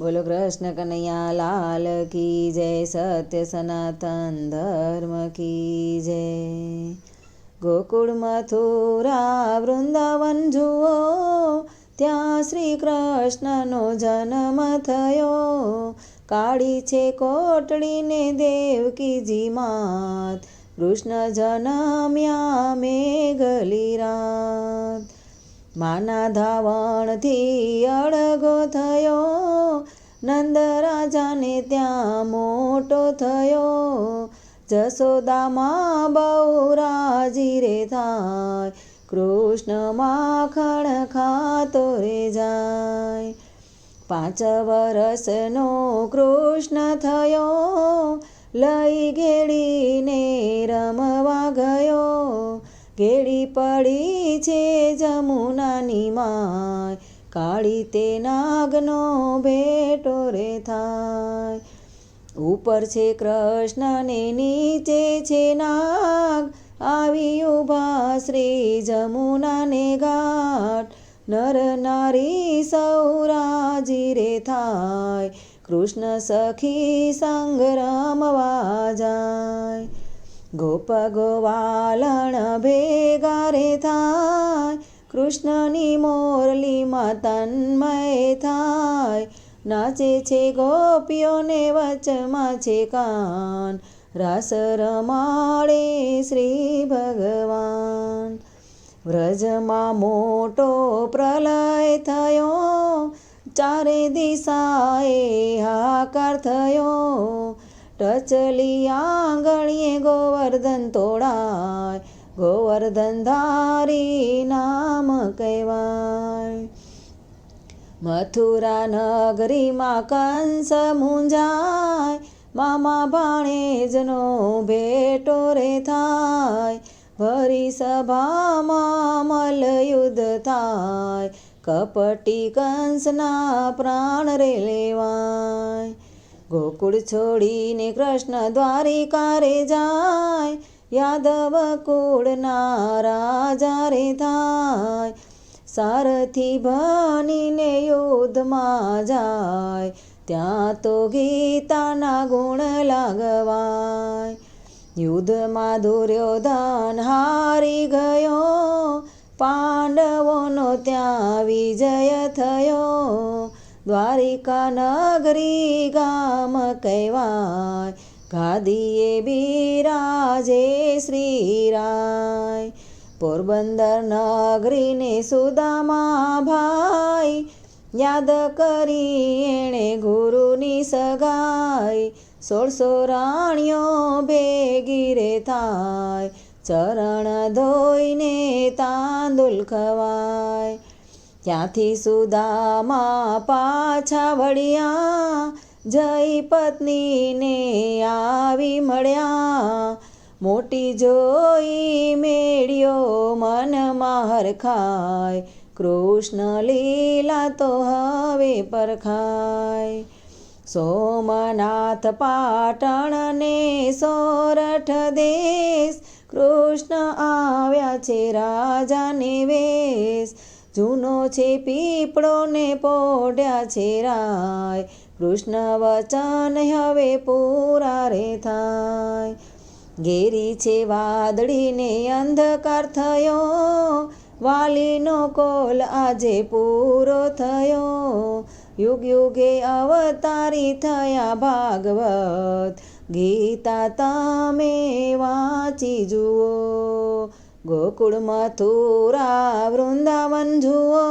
બોલો કૃષ્ણ કનૈયા, લાલ કી જય, સત્ય સનાતન ધર્મ કી જય. ગોકુળ મથુરા વૃંદાવન જુઓ, ત્યાં શ્રી કૃષ્ણનો જન્મ થયો. કાળી છે કોટડીને દેવકીજી માત, કૃષ્ણ જનમ્યા મેઘલી રાત. માના ધાવણથી અળગો થયો નંદ રાજાને ત્યાં મોટો થયો. જસોદામાં બહુ રાજી રે થાય. કૃષ્ણ માખણ ખાતો રે જાય. પાંચ વરસનો કૃષ્ણ થયો. લઈ ઘેડીને રમવા ગયો. ઘેડી પડી છે જમુનાની માય. કાળી તે નાગનો ભેટો રે થાય. ઉપર છે કૃષ્ણ ને નીચે છે નાગ. આવી ઊભા શ્રી જમુનાને ગાઠ નર નારી સૌરાજી રે થાય. કૃષ્ણ સખી સંગ રમવા જાય. ગોપ ગોવાલણ ભેગા રે થાય. કૃષ્ણની મોરલીમાં તન્મય થાય. નાચે છે ગોપીઓને વચમાં છે કાન. રાસ રમાડે શ્રી ભગવાન. વ્રજમાં મોટો પ્રલય થયો. ચારે દિશાએ હાકાર થયો. ટચલી આંગણીએ ગોવર્ધન તોડાય. ગોવર્ધન ધારી નામ કહેવાય. મથુરા નગરીમાં કંસ મુંજાય મામા ભાણેજનો ભેટો રે થાય. ભરી સભામાં મલયુદ્ધ થાય. કપટી કંસના પ્રાણ રે લેવાય. ગોકુળ છોડીને કૃષ્ણ દ્વારિકા રે જાય. યાદવ કુળના રાજા રે થાય. સારથી ભણીને યુદ્ધમાં જાય. ત્યાં તો ગીતાના ગુણ લાગવાય. યુદ્ધમાં દુર્યોધન હારી ગયો. પાંડવોનો ત્યાં વિજય થયો. દ્વારિકા નગરી ગામ કહેવાય. ગાદીએ બિરાજે શ્રી રાય પોરબંદર નગરીને સુદામા ભાઈ. યાદ કરી એણે ગુરુની સગાઈ. સોળસો રાણીઓ ભેગી રે થાય. ચરણ ધોઈને તાંદુલ ખવાય. ત્યાંથી સુદામા પાછા વળ્યા. જય પત્નીને આવી મળ્યા. મોટી જોઈ મેળ્યો મનમાં હરખાય કૃષ્ણ લીલા તો હવે પરખાય. સોમનાથ પાટણને સોરઠ દેશ. કૃષ્ણ આવ્યા છે રાજાને વેશ. જૂનો છે પીપળો ને પોઢ્યા છે રાય. કૃષ્ણ વચન હવે પૂરા રે થાય. ઘેરી છે વાદળીને અંધકાર થયો. વાલીનો કોલ આજે પૂરો થયો. યુગ યુગે અવતારી થયા ભાગવત. ગીતા તમે વાંચી જુઓ. ગોકુળ મથુરા વૃંદાવન જુઓ.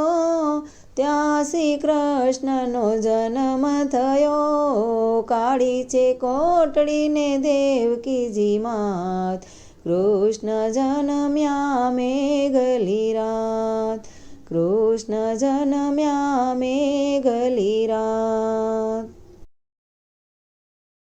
ત્યાં શ્રી કૃષ્ણનો જન્મ થયો. કાળી છે કોટડીને દેવકીજી માત કૃષ્ણ જન્મ્યા મેઘલી રાત કૃષ્ણ જન્મ્યા મેઘલી રાત